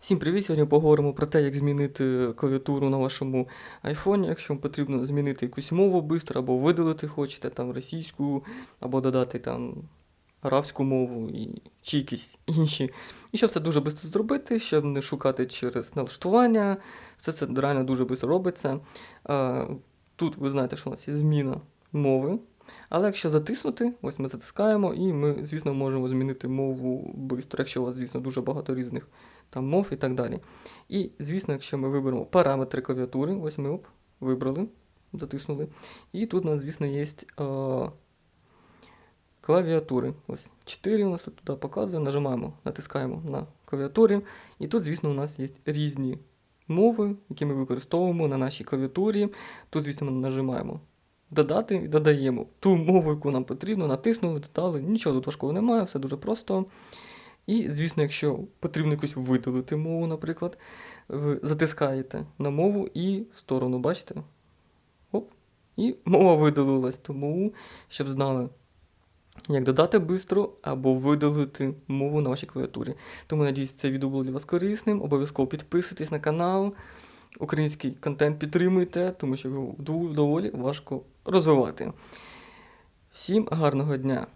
Всім привіт! Сьогодні поговоримо про те, як змінити клавіатуру на вашому айфоні, якщо вам потрібно змінити якусь мову швидко, або видалити хочете там російську, або додати там арабську мову і, чи якісь інші. І щоб це дуже швидко зробити, щоб не шукати через налаштування, все це реально дуже швидко робиться. Тут ви знаєте, що у нас є зміна мови. Але якщо затиснути, ось ми затискаємо, і ми, звісно, можемо змінити мову швидко, якщо у вас, звісно, дуже багато різних там мов і так далі. І, звісно, якщо ми виберемо параметри клавіатури, ось ми оп, вибрали, затиснули. І тут у нас, звісно, є е, клавіатури. Ось 4 у нас тут туди показує, нажимаємо, натискаємо на клавіатурі. І тут, звісно, у нас є різні мови, які ми використовуємо на нашій клавіатурі. Тут, звісно, ми нажимаємо додати і додаємо ту мову, яку нам потрібно, натиснули, додали. Нічого тут важкого немає, все дуже просто. І, звісно, якщо потрібно якусь видалити мову, наприклад, ви затискаєте на мову і в сторону, бачите? Оп, і мова видалилась. Тому, щоб знали, як додати швидко або видалити мову на вашій клавіатурі. Тому, надіюсь, це відео було для вас корисним. Обов'язково підписуйтесь на канал. Український контент підтримуйте, тому що його доволі важко розвивати. Всім гарного дня!